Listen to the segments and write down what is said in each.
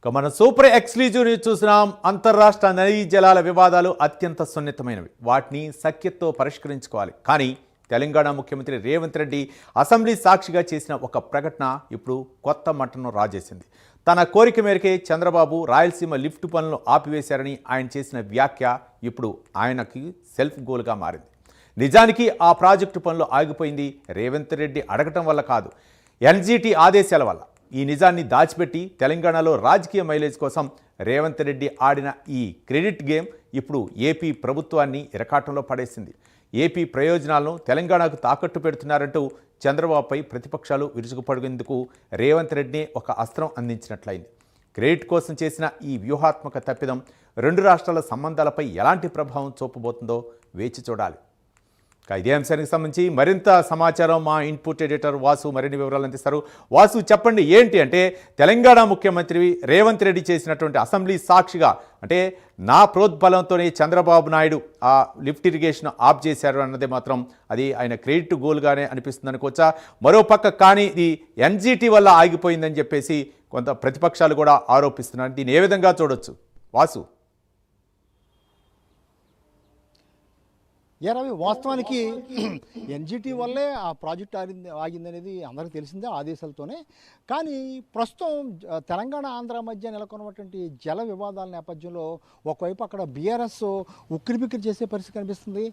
ఇక మన super exclusive news చూసినాం. అంతర్రాష్ట్ర నదీ జలాల వివాదాలు అత్యంత సున్నితమైనవి. వాటిని సఖ్యతతో పరిష్కరించుకోవాలి. కానీ తెలంగాణ ముఖ్యమంత్రి రేవంత్ రెడ్డి అసెంబ్లీ సాక్షిగా చేసిన ఒక ప్రకటన ఇప్పుడు కొత్త మట్టను రాజేసింది. తన కోరిక మేరకే చంద్రబాబు రాయలసీమ లిఫ్ట్ పనులను ఆపివేశారని ఆయన చేసిన వ్యాఖ్య ఇప్పుడు ఆయనకి సెల్ఫ్ గోల్గా మారింది. నిజానికి ఆ ప్రాజెక్టు పనులు ఆగిపోయింది రేవంత్ రెడ్డి అడగటం వల్ల కాదు. ఎన్జీటీ ఆదేశాల వల్ల. ఈ నిజాన్ని దాచిపెట్టి తెలంగాణలో రాజకీయ మైలేజ్ కోసం రేవంత్ రెడ్డి ఆడిన ఈ క్రెడిట్ గేమ్ ఇప్పుడు ఏపీ ప్రభుత్వాన్ని ఇరకాటంలో పడేసింది. ఏపీ ప్రయోజనాలను తెలంగాణకు తాకట్టు పెడుతున్నారంటూ చంద్రబాబుపై ప్రతిపక్షాలు విరుచుకుపడేందుకు రేవంత్ రెడ్డిని ఒక అస్త్రం అందించినట్లయింది. క్రెడిట్ కోసం చేసిన ఈ వ్యూహాత్మక తప్పిదం రెండు రాష్ట్రాల సంబంధాలపై ఎలాంటి ప్రభావం చూపబోతుందో వేచి చూడాలి. ఇదే అంశానికి సంబంధించి మరింత సమాచారం మా ఇన్పుట్ ఎడిటర్ వాసు మరిన్ని వివరాలు అందిస్తారు. వాసు చెప్పండి ఏంటి అంటే తెలంగాణ ముఖ్యమంత్రి రేవంత్ రెడ్డి చేసినటువంటి అసెంబ్లీ సాక్షిగా అంటే నా ప్రోద్బలంతోనే చంద్రబాబు నాయుడు ఆ లిఫ్ట్ ఇరిగేషన్ ఆఫ్ చేశారు అన్నది మాత్రం అది ఆయన క్రెడిట్ గోల్గానే అనిపిస్తుంది అనుకోవచ్చా? మరోపక్క కానీ ఇది ఎన్జీటీ వల్ల ఆగిపోయిందని చెప్పేసి కొంత ప్రతిపక్షాలు కూడా ఆరోపిస్తున్నారు దీన్ని ఏ విధంగా చూడొచ్చు? వాసు. ఏ రవి వాస్తవానికి ఎన్జిటి వల్లే ఆ ప్రాజెక్ట్ ఆగింది ఆగిందనేది అందరికీ తెలిసిందే ఆదేశాలతోనే. కానీ ప్రస్తుతం తెలంగాణ ఆంధ్ర మధ్య నెలకొన్నటువంటి జల వివాదాల నేపథ్యంలో ఒకవైపు అక్కడ బీఆర్ఎస్ ఉక్కిరిబిక్కిరి చేసే పరిస్థితి కనిపిస్తుంది.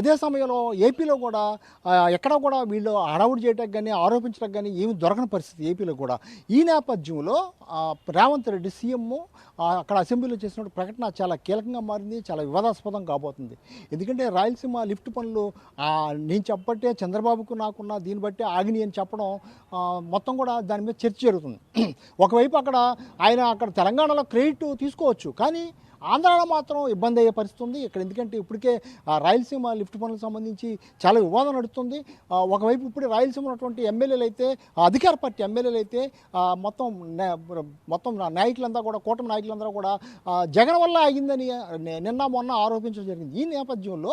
అదే సమయంలో ఏపీలో కూడా ఎక్కడ కూడా వీళ్ళు అడవుడు చేయడానికి కానీ ఆరోపించడానికి కానీ ఏమి దొరకని పరిస్థితి ఏపీలో కూడా. ఈ నేపథ్యంలో రేవంత్ రెడ్డి సీఎం అక్కడ అసెంబ్లీలో చేసిన ప్రకటన చాలా కీలకంగా మారింది చాలా వివాదాస్పదం కాబోతుంది. ఎందుకంటే రాయలసీమ లిఫ్ట్ పనులు నేను చెప్పట్టే చంద్రబాబుకు నాకున్న దీన్ని బట్టి ఆగిని అని చెప్పడం మొత్తం కూడా దాని మీద చర్చ జరుగుతుంది. ఒకవైపు అక్కడ ఆయన అక్కడ తెలంగాణలో క్రెడిట్ తీసుకోవచ్చు కానీ ఆంధ్రాలో మాత్రం ఇబ్బంది అయ్యే పరిస్థితి ఉంది. ఇక్కడ ఎందుకంటే ఇప్పటికే రాయలసీమ లిఫ్ట్ పనులకు సంబంధించి చాలా వివాదం నడుస్తుంది. ఒకవైపు ఇప్పుడు రాయలసీమ ఉన్నటువంటి ఎమ్మెల్యేలు అయితే అధికార పార్టీ ఎమ్మెల్యేలు అయితే మొత్తం మొత్తం నా- నాయకులంతా కూడా కూటమి నాయకులందరూ కూడా జగన్ వల్ల ఆగిందని నిన్న మొన్న ఆరోపించడం జరిగింది. ఈ నేపథ్యంలో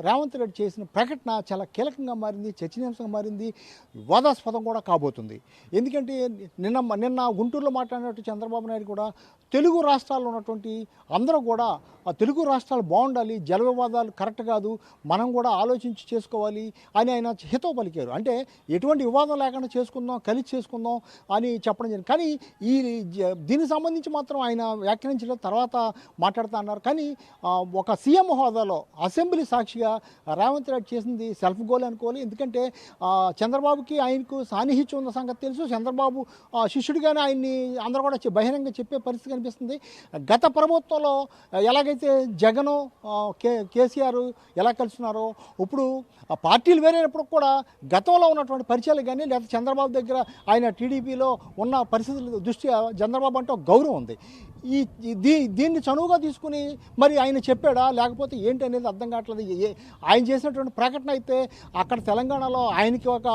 రేవంత్ రెడ్డి చేసిన ప్రకటన చాలా కీలకంగా మారింది చర్చనీయాంశంగా మారింది వివాదాస్పదం కూడా కాబోతుంది. ఎందుకంటే నిన్న నిన్న గుంటూరులో మాట్లాడినట్టు చంద్రబాబు నాయుడు కూడా తెలుగు రాష్ట్రాల్లో ఉన్నటువంటి అందరూ కూడా ఆ తెలుగు రాష్ట్రాలు బాగుండాలి జల వివాదాలు కరెక్ట్ కాదు మనం కూడా ఆలోచించి చేసుకోవాలి అని ఆయన హితవు పలికారు. అంటే ఎటువంటి వివాదం లేకుండా చేసుకుందాం కలిసి చేసుకుందాం అని చెప్పడం జరిగింది. కానీ ఈ జ- దీనికి సంబంధించి మాత్రం ఆయన వ్యాఖ్యానించిన తర్వాత మాట్లాడుతా అన్నారు. కానీ ఒక సీఎం హోదాలో అసెంబ్లీ సాక్షిగా రేవంత్ రెడ్డి చేసింది సెల్ఫ్ గోల్ అనుకోవాలి. ఎందుకంటే చంద్రబాబుకి ఆయనకు సాన్నిహిత్యం ఉన్న సంగతి తెలుసు. చంద్రబాబు ఆ, శిష్యుడిగానే ఆయన్ని అందరూ కూడా బహిరంగ చెప్పే పరిస్థితి కనిపిస్తుంది. గత ప్రభుత్వంలో ఎలాగైతే జగన్ కే కేసీఆర్ ఎలా కలుస్తున్నారో ఇప్పుడు పార్టీలు వేరేటప్పుడు కూడా గతంలో ఉన్నటువంటి పరిచయాలు కానీ లేదా చంద్రబాబు దగ్గర ఆయన టీడీపీలో ఉన్న పరిస్థితుల దృష్ట్యా చంద్రబాబు అంటే గౌరవం ఉంది. ఈ దీ దీన్ని చనువుగా తీసుకుని మరి ఆయన చెప్పాడా? లేకపోతే ఏంటి అనేది అర్థం కావట్లేదు. ఆయన చేసినటువంటి ప్రకటన అయితే అక్కడ తెలంగాణలో ఆయనకి ఒక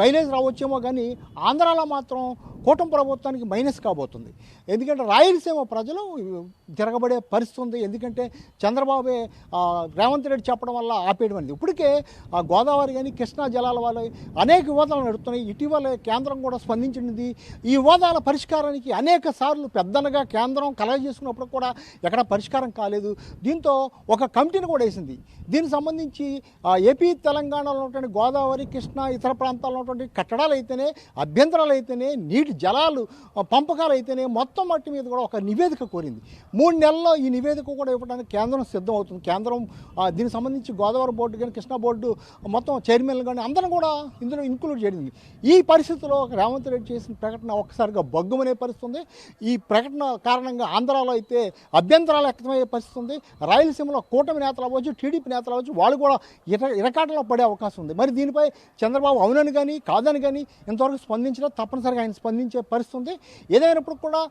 మైలేజ్ రావచ్చేమో కానీ ఆంధ్రాలో మాత్రం కూటమి ప్రభుత్వానికి మైనస్ కాబోతుంది. ఎందుకంటే రాయలసీమ ప్రజలు తిరగబడే పరిస్థితి ఉంది. ఎందుకంటే చంద్రబాబే రేవంత్ రెడ్డి చెప్పడం వల్ల ఆపేయడం అనేది. ఇప్పటికే గోదావరి కానీ కృష్ణా జలాల వల్ల అనేక వివాదాలు నడుస్తున్నాయి ఇటీవల కేంద్రం కూడా స్పందించింది ఈ వివాదాల పరిష్కారానికి అనేక సార్లు పెద్దనగా కేంద్రం కలగ చేసుకున్నప్పుడు కూడా ఎక్కడ పరిష్కారం కాలేదు. దీంతో ఒక కమిటీని కూడా వేసింది. దీనికి సంబంధించి ఏపీ తెలంగాణలో ఉన్నటువంటి గోదావరి కృష్ణా ఇతర ప్రాంతాల్లో ఉన్నటువంటి కట్టడాలు అయితేనే అభ్యంతరాలు అయితేనే నీటి జలాలు పంపకాలు అయితేనే మొత్తం మట్టి మీద కూడా ఒక నివేదిక కోరింది. మూడు నెలల్లో ఈ నివేదిక కూడా ఇవ్వడానికి కేంద్రం సిద్ధం అవుతుంది కేంద్రం దీనికి సంబంధించి గోదావరి బోర్డు కానీ కృష్ణా బోర్డు మొత్తం చైర్మన్లు కానీ అందరం కూడా ఇందులో ఇంక్లూడ్ చేయడింది ఈ పరిస్థితిలో రేవంత్ రెడ్డి చేసిన ప్రకటన ఒక్కసారిగా బగ్గుమనే పరిస్థితి ఉంది ఈ ప్రకటన కారణం కారణంగా ఆంధ్రాలో అయితే అభ్యంతరాలు వ్యక్తమయ్యే పరిస్థితి ఉంది. రాయలసీమలో కూటమి నేతలు అవ్వచ్చు టీడీపీ నేతలు అవ్వచ్చు వాళ్ళు కూడా ఇర ఇరకాటంలో పడే అవకాశం ఉంది. మరి దీనిపై చంద్రబాబు అవునని కానీ కాదని కానీ ఇంతవరకు స్పందించడం తప్పనిసరిగా ఆయన స్పందించే పరిస్థితి ఉంది. ఏదైనప్పుడు కూడా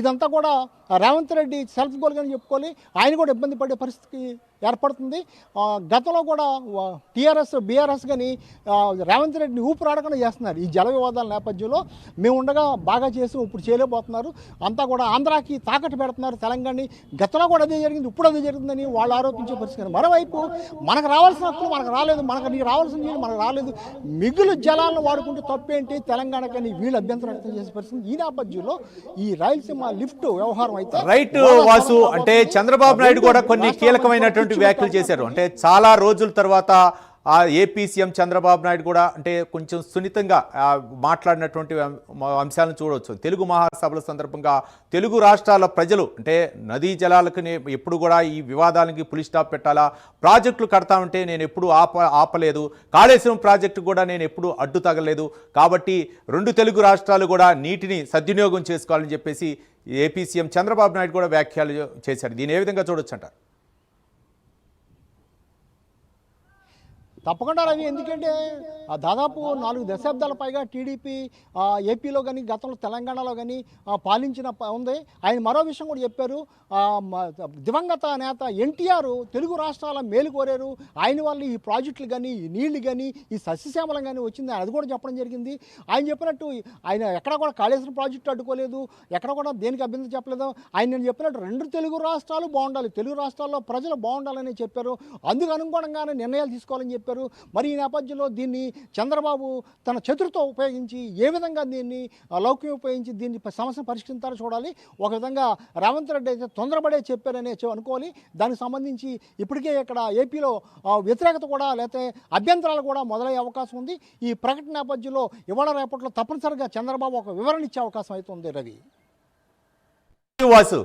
ఇదంతా కూడా రేవంత్ రెడ్డి సెల్ఫ్ గోల్ కానీ చెప్పుకోవాలి. ఆయన కూడా ఇబ్బంది పడే పరిస్థితికి ఏర్పడుతుంది. గతంలో కూడా టీఆర్ఎస్ బీఆర్ఎస్ కానీ రేవంత్ రెడ్డిని ఊపిరాడకుండా చేస్తున్నారు ఈ జల వివాదాల నేపథ్యంలో. మేము ఉండగా బాగా చేసి ఇప్పుడు చేయలేకపోతున్నారు. అంతా కూడా ఆంధ్రాకి తాకట్టు పెడుతున్నారు తెలంగాణని. గతంలో కూడా అదే జరిగింది ఇప్పుడు అదే జరుగుతుందని వాళ్ళు ఆరోపించే పరిస్థితి మరోవైపు మనకు రావాల్సిన హక్కులు మనకు రాలేదు. మనకు నీకు రావాల్సిన నీళ్ళు మనకు రాలేదు. మిగులు జలాలను వాడుకుంటే తప్పేంటి? తెలంగాణకని వీళ్ళు అభ్యంతరం వ్యక్తం చేసే పరిస్థితి ఈ నేపథ్యంలో ఈ రాయలసీమ లిఫ్ట్ వ్యవహారం అయితే రైట్ వాసు అంటే చంద్రబాబు నాయుడు కూడా కొన్ని కీలకమైనటువంటి వ్యాఖ్యలు చేశారు. అంటే చాలా రోజుల తర్వాత ఆ ఏపీ సీఎం చంద్రబాబు నాయుడు కూడా అంటే కొంచెం సున్నితంగా మాట్లాడినటువంటి అంశాలను చూడవచ్చు. తెలుగు మహాసభల సందర్భంగా తెలుగు రాష్ట్రాల ప్రజలు అంటే నదీ జలాలకు ఎప్పుడు కూడా ఈ వివాదాలకి పులి స్టాప్ పెట్టాలా? ప్రాజెక్టులు కడతా ఉంటే నేను ఎప్పుడు ఆప ఆపలేదు. కాళేశ్వరం ప్రాజెక్టు కూడా నేను ఎప్పుడు అడ్డు తగలేదు. కాబట్టి రెండు తెలుగు రాష్ట్రాలు కూడా నీటిని సద్వినియోగం చేసుకోవాలని చెప్పేసి ఏపీ సీఎం చంద్రబాబు నాయుడు కూడా వ్యాఖ్యలు చేశారు. దీని ఏ విధంగా చూడొచ్చు అంటారు? తప్పకుండా రవి ఎందుకంటే దాదాపు నాలుగు దశాబ్దాల పైగా టీడీపీ ఏపీలో కానీ గతంలో తెలంగాణలో కానీ పాలించిన ప- ఉంది. ఆయన మరో విషయం కూడా చెప్పారు. దివంగత నేత ఎన్టీఆర్ తెలుగు రాష్ట్రాల మేలు కోరారు. ఆయన వల్ల ఈ ప్రాజెక్టులు కానీ ఈ నీళ్ళు కానీ ఈ సస్యశ్యామలం కానీ వచ్చింది. అది కూడా చెప్పడం జరిగింది. ఆయన చెప్పినట్టు ఆయన ఎక్కడ కూడా కాళేశ్వరం ప్రాజెక్టు అడ్డుకోలేదు. ఎక్కడ కూడా దేనికి అభ్యంతరం చెప్పలేదు. ఆయన నేను చెప్పినట్టు రెండు తెలుగు రాష్ట్రాలు బాగుండాలి. తెలుగు రాష్ట్రాల్లో ప్రజలు బాగుండాలని చెప్పారు. అందుకు అనుగుణంగానే నిర్ణయాలు తీసుకోవాలని చెప్పారు. మరి ఈ నేపథ్యంలో దీన్ని చంద్రబాబు తన చతురతో ఉపయోగించి ఏ విధంగా దీన్ని లౌక్యం ఉపయోగించి దీన్ని సమస్యను పరిష్కరించాలో చూడాలి. ఒక విధంగా రేవంత్ రెడ్డి అయితే తొందరపడే చెప్పారనే అనుకోవాలి. దానికి సంబంధించి ఇప్పటికే ఇక్కడ ఏపీలో వ్యతిరేకత కూడా లేకపోతే అభ్యంతరాలు కూడా మొదలయ్యే అవకాశం ఉంది. ఈ ప్రకటన నేపథ్యంలో ఇవాళ రేపట్లో తప్పనిసరిగా చంద్రబాబు ఒక వివరణ ఇచ్చే అవకాశం అయితే ఉంది రవి. వాసు